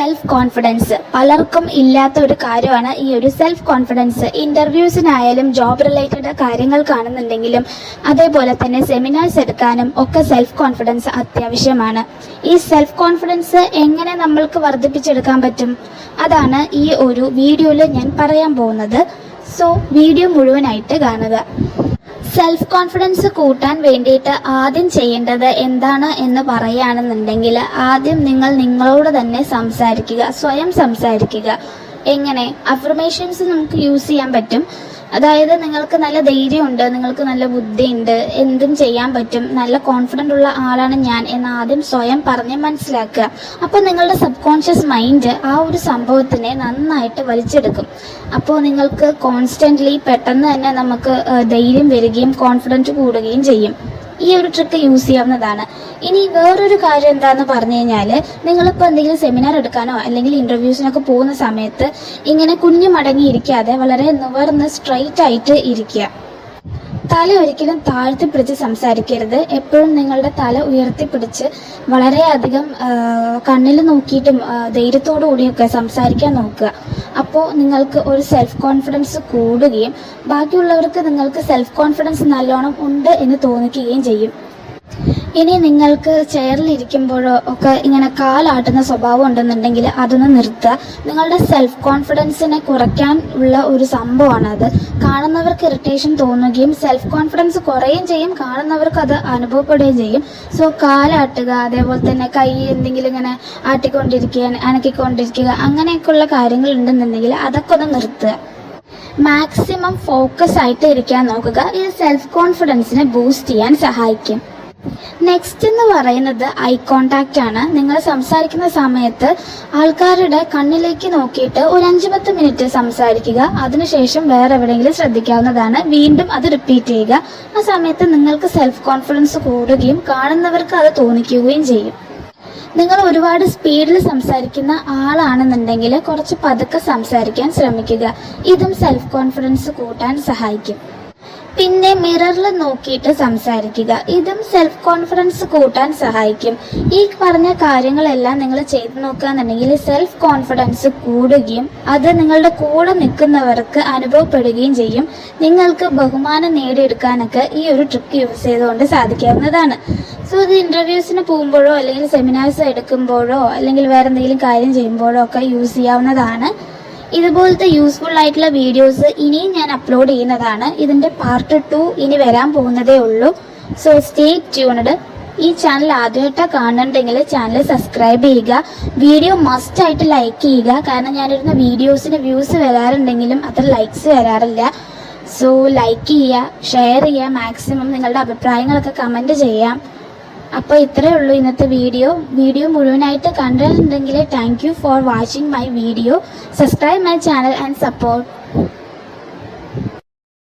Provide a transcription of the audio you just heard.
Self confidence പലർക്കും ഇല്ലാത്ത ഒരു കാര്യമാണ് ഈ ഒരു സെൽഫ് കോൺഫിഡൻസ് ഇന്റർവ്യൂസിനായാലും ജോബ് റിലേറ്റഡ് കാര്യങ്ങൾ കാണുന്നുണ്ടെങ്കിലും അതേപോലെ തന്നെ സെമിനാർസ് എടുക്കാനും ഒക്കെ സെൽഫ് കോൺഫിഡൻസ് അത്യാവശ്യമാണ്. ഈ സെൽഫ് കോൺഫിഡൻസ് എങ്ങനെ നമ്മൾക്ക് വർദ്ധിപ്പിച്ചെടുക്കാൻ പറ്റും? അതാണ് ഈ ഒരു വീഡിയോയിൽ ഞാൻ പറയാൻ പോകുന്നത്. സോ വീഡിയോ മുഴുവനായിട്ട് കാണുക. സെൽഫ് കോൺഫിഡൻസ് കൂട്ടാൻ വേണ്ടിയിട്ട് ആദ്യം ചെയ്യേണ്ടത് എന്താണ് എന്ന് പറയുകയാണെന്നുണ്ടെങ്കിൽ ആദ്യം നിങ്ങൾ നിങ്ങളോട് തന്നെ സംസാരിക്കുക സ്വയം സംസാരിക്കുക. എങ്ങനെ? അഫർമേഷൻസ് നമുക്ക് യൂസ് ചെയ്യാൻ പറ്റും. അതായത് നിങ്ങൾക്ക് നല്ല ധൈര്യമുണ്ട് നിങ്ങൾക്ക് നല്ല ബുദ്ധിയുണ്ട് എന്തും ചെയ്യാൻ പറ്റും നല്ല കോൺഫിഡന്റ് ഉള്ള ആളാണ് ഞാൻ എന്ന് ആദ്യം സ്വയം പറഞ്ഞ് മനസ്സിലാക്കുക. അപ്പോൾ നിങ്ങളുടെ സബ് കോൺഷ്യസ് മൈൻഡ് ആ ഒരു സംഭവത്തിനെ നന്നായിട്ട് വലിച്ചെടുക്കും. അപ്പോൾ നിങ്ങൾക്ക് കോൺസ്റ്റന്റ്ലി പെട്ടെന്ന് തന്നെ നമുക്ക് ധൈര്യം വരികയും കോൺഫിഡന്റ് കൂടുകയും ചെയ്യും. ഈ ഒരു ട്രിക്ക് യൂസ് ചെയ്യാവുന്നതാണ്. ഇനി വേറൊരു കാര്യം എന്താന്ന് പറഞ്ഞു കഴിഞ്ഞാൽ നിങ്ങളിപ്പോൾ എന്തെങ്കിലും സെമിനാർ എടുക്കാനോ അല്ലെങ്കിൽ ഇന്റർവ്യൂസിനൊക്കെ പോകുന്ന സമയത്ത് ഇങ്ങനെ കുഞ്ഞു മടങ്ങി ഇരിക്കാതെ വളരെ നിവർന്ന് സ്ട്രൈറ്റ് ആയിട്ട് ഇരിക്കുക. തല ഒരിക്കലും താഴ്ത്തി പിടിച്ച് സംസാരിക്കരുത്. എപ്പോഴും നിങ്ങളുടെ തല ഉയർത്തിപ്പിടിച്ച് വളരെയധികം കണ്ണിൽ നോക്കിയിട്ടും ധൈര്യത്തോടു കൂടിയൊക്കെ സംസാരിക്കാൻ നോക്കുക. അപ്പോൾ നിങ്ങൾക്ക് ഒരു സെൽഫ് കോൺഫിഡൻസ് കൂടുകയും ബാക്കിയുള്ളവർക്ക് നിങ്ങൾക്ക് സെൽഫ് കോൺഫിഡൻസ് നല്ലോണം ഉണ്ട് എന്ന് തോന്നിക്കുകയും ചെയ്യും. ഇനി നിങ്ങൾക്ക് ചെയറിൽ ഇരിക്കുമ്പോഴോ ഒക്കെ ഇങ്ങനെ കാലാട്ടുന്ന സ്വഭാവം ഉണ്ടെന്നുണ്ടെങ്കിൽ അതൊന്ന് നിർത്തുക. നിങ്ങളുടെ സെൽഫ് കോൺഫിഡൻസിനെ കുറയ്ക്കാൻ ഉള്ള ഒരു സംഭവമാണ് അത് കാണുന്നവർക്ക് ഇറിറ്റേഷൻ തോന്നുകയും സെൽഫ് കോൺഫിഡൻസ് കുറയുകയും ചെയ്യും. കാണുന്നവർക്ക് അത് അനുഭവപ്പെടുകയും ചെയ്യും. സോ കാലാട്ടുക അതേപോലെ തന്നെ കൈ എന്തെങ്കിലും ഇങ്ങനെ ആട്ടിക്കൊണ്ടിരിക്കുക അനക്കിക്കൊണ്ടിരിക്കുക അങ്ങനെയൊക്കെയുള്ള കാര്യങ്ങൾ ഉണ്ടെന്നുണ്ടെങ്കിൽ അതൊക്കെ ഒന്ന് നിർത്തുക. മാക്സിമം ഫോക്കസ് ആയിട്ട് ഇരിക്കാൻ നോക്കുക ഇത് സെൽഫ് കോൺഫിഡൻസിനെ ബൂസ്റ്റ് ചെയ്യാൻ സഹായിക്കും. നെക്സ്റ്റ് എന്ന് പറയുന്നത് ഐ കോണ്ടാക്റ്റ് ആണ്. നിങ്ങൾ സംസാരിക്കുന്ന സമയത്ത് ആൾക്കാരുടെ കണ്ണിലേക്ക് നോക്കിയിട്ട് ഒരു അഞ്ച് പത്ത് മിനിറ്റ് സംസാരിക്കുക. അതിനുശേഷം വേറെ എവിടെയെങ്കിലും ശ്രദ്ധിക്കാവുന്നതാണ്. വീണ്ടും അത് റിപ്പീറ്റ് ചെയ്യുക. ആ സമയത്ത് നിങ്ങൾക്ക് സെൽഫ് കോൺഫിഡൻസ് കൂടുകയും കാണുന്നവർക്ക് അത് തോന്നിക്കുകയും ചെയ്യും. നിങ്ങൾ ഒരുപാട് സ്പീഡിൽ സംസാരിക്കുന്ന ആളാണെന്നുണ്ടെങ്കിൽ കുറച്ച് പതുക്കെ സംസാരിക്കാൻ ശ്രമിക്കുക. ഇതും സെൽഫ് കോൺഫിഡൻസ് കൂട്ടാൻ സഹായിക്കും. പിന്നെ മിററിൽ നോക്കിയിട്ട് സംസാരിക്കുക. ഇതും സെൽഫ് കോൺഫിഡൻസ് കൂട്ടാൻ സഹായിക്കും. ഈ പറഞ്ഞ കാര്യങ്ങളെല്ലാം നിങ്ങൾ ചെയ്തു നോക്കുകയെന്നുണ്ടെങ്കിൽ സെൽഫ് കോൺഫിഡൻസ് കൂടുകയും അത് നിങ്ങളുടെ കൂടെ നിൽക്കുന്നവർക്ക് അനുഭവപ്പെടുകയും ചെയ്യും. നിങ്ങൾക്ക് ബഹുമാനം നേടിയെടുക്കാനൊക്കെ ഈ ഒരു ട്രിക്ക് യൂസ് ചെയ്തുകൊണ്ട് സാധിക്കാവുന്നതാണ്. സോ ഇത് ഇന്റർവ്യൂസിന് പോകുമ്പോഴോ അല്ലെങ്കിൽ സെമിനാർസ് എടുക്കുമ്പോഴോ അല്ലെങ്കിൽ വേറെ എന്തെങ്കിലും കാര്യം ചെയ്യുമ്പോഴോ ഒക്കെ യൂസ് ചെയ്യാവുന്നതാണ്. ഇതുപോലത്തെ യൂസ്ഫുൾ ആയിട്ടുള്ള വീഡിയോസ് ഇനിയും ഞാൻ അപ്ലോഡ് ചെയ്യുന്നതാണ്. ഇതിന്റെ പാർട്ട് ടു ഇനി വരാൻ പോകുന്നതേ ഉള്ളൂ. സോ സ്റ്റേ ട്യൂണഡ് ഈ ചാനൽ ആദ്യമായിട്ടാണ് കാണുന്നുണ്ടെങ്കിൽ ചാനൽ സബ്സ്ക്രൈബ് ചെയ്യുക. വീഡിയോ മസ്റ്റ് ആയിട്ട് ലൈക്ക് ചെയ്യുക. കാരണം ഞാനിരുന്ന വീഡിയോസിന് വ്യൂസ് വരാറുണ്ടെങ്കിലും അത്ര ലൈക്സ് വരാറില്ല. സോ ലൈക്ക് ചെയ്യുക ഷെയർ ചെയ്യുക മാക്സിമം നിങ്ങളുടെ അഭിപ്രായങ്ങളൊക്കെ കമന്റ് ചെയ്യാം. അപ്പോൾ ഇത്രയേ ഉള്ളൂ ഇന്നത്തെ വീഡിയോ. വീഡിയോ മുഴുവനായിട്ട് കണ്ടിട്ടുണ്ടെങ്കിൽ thank you for watching my video subscribe my channel and support